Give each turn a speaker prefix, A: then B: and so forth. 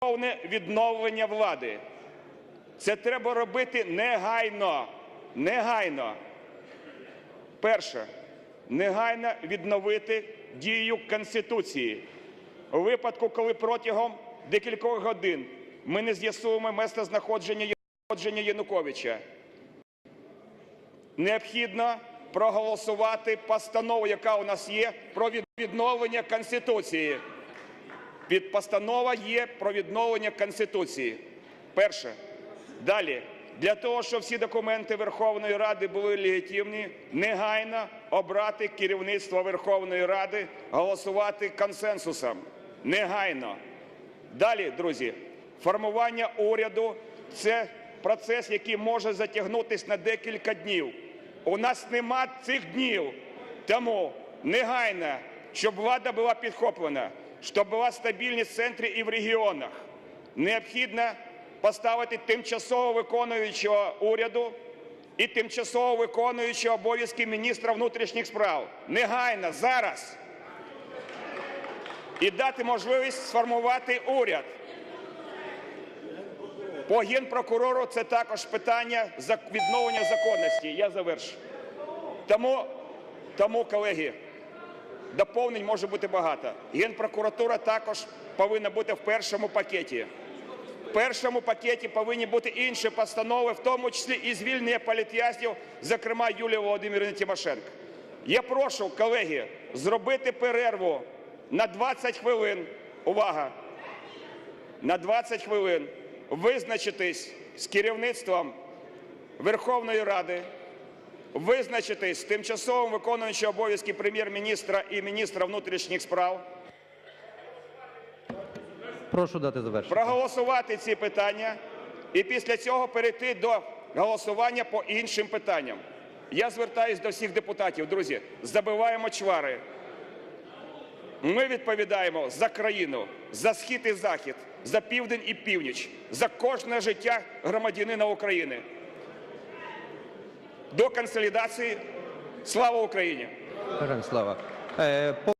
A: повне відновлення влади. Це треба робити негайно. Негайно. Перше. Негайно відновити дію Конституції. У випадку, коли протягом декількох годин ми не з'ясуємо місцезнаходження знаходження Януковича, необхідно проголосувати постанову, яка у нас є, про відновлення Конституції. Під постанова є про відновлення Конституції. Перше. Далі. Для того, щоб всі документи Верховної Ради були легітимні, негайно обрати керівництво Верховної Ради, голосувати консенсусом. Негайно. Далі, друзі, формування уряду це процес, який може затягнутися на декілька днів. У нас нема цих днів. Тому негайно, щоб влада була підхоплена, щоб була стабільність в центрі і в регіонах. Необхідно поставити тимчасово виконуючого уряду і тимчасово виконуючого обов'язки міністра внутрішніх справ. Негайно, зараз і дати можливість сформувати уряд. По генпрокурору це також питання відновлення законності. Я завершу. Тому, тому, колеги, доповнень може бути багато. Генпрокуратура також повинна бути в першому пакеті. В першому пакеті повинні бути інші постанови, в тому числі і звільнення політв'язнів, зокрема Юлії Володимирівни Тимошенко. Я прошу, колеги, зробити перерву на 20 хвилин. Увага! На 20 хвилин визначитись з керівництвом Верховної Ради, визначитись з тимчасовим виконуючим обов'язки прем'єр-міністра і міністра внутрішніх справ,
B: Прошу дати завершити.
A: проголосувати ці питання і після цього перейти до голосування по іншим питанням. Я звертаюся до всіх депутатів, друзі, забиваємо чвари. Ми відповідаємо за країну, за схід і захід, за південь і північ, за кожне життя громадянина України. До консолідації слава Україні!